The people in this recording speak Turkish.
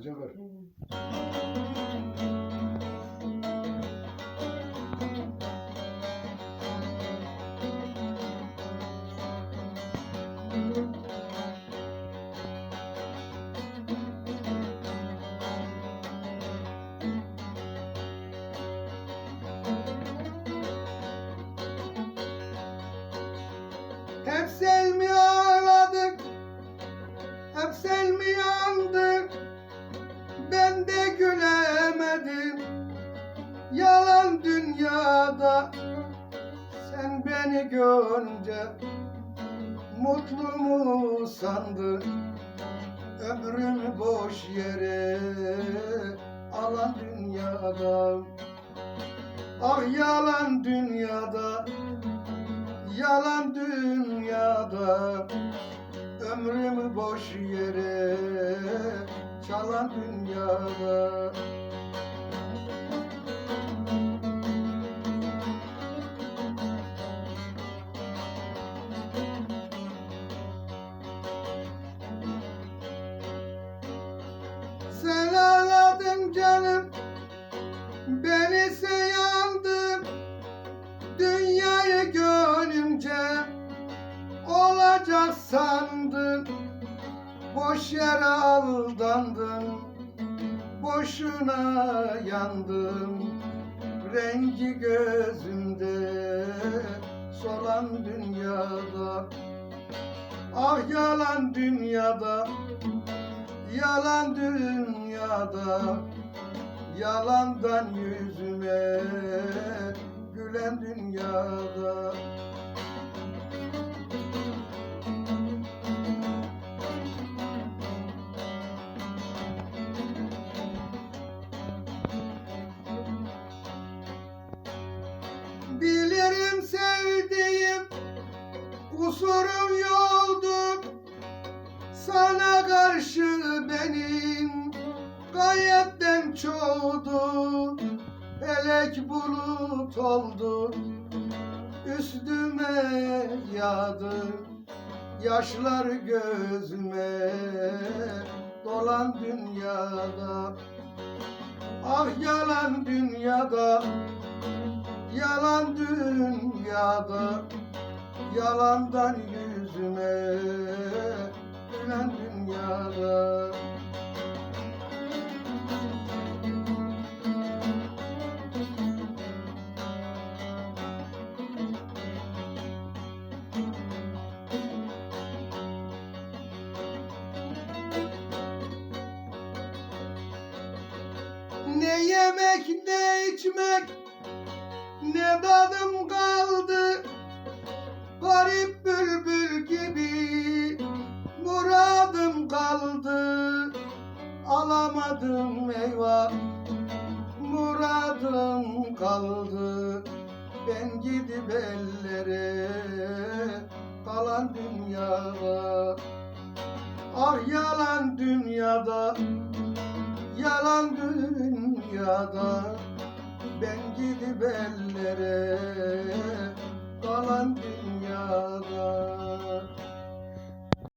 olacak öyle. Hep sen mi ağladık? Hep sen mi yandın? Ben de gülemedim. Yalan dünyada sen beni görünce mutlu mu sandın? Ömrümü boş yere alan dünyada Ah yalan dünyada Yalan dünyada Ömrümü boş yere Çalan dünyada sandın. Boş yere aldandın. Boşuna yandım Rengi gözümde Solan dünyada. Ah yalan dünyada Yalan dünyada. Yalandan yüzüme Gülen dünyada kusurum yoldu Sana karşı benim gayetten çoğdu Felek bulut oldu üstüme yağdı Yaşlar gözüme dolan dünyada. Ah yalan dünyada Yalan dünyada Yalandan yüzüme Gülen dünyada Ne yemek ne içmek ne tadım kaldı Alamadım eyvah. Muradım kaldı Ben gidip ellere kalan dünyada. Ah yalan dünyada Yalan dünyada. Ben gidip ellere kalan dünyada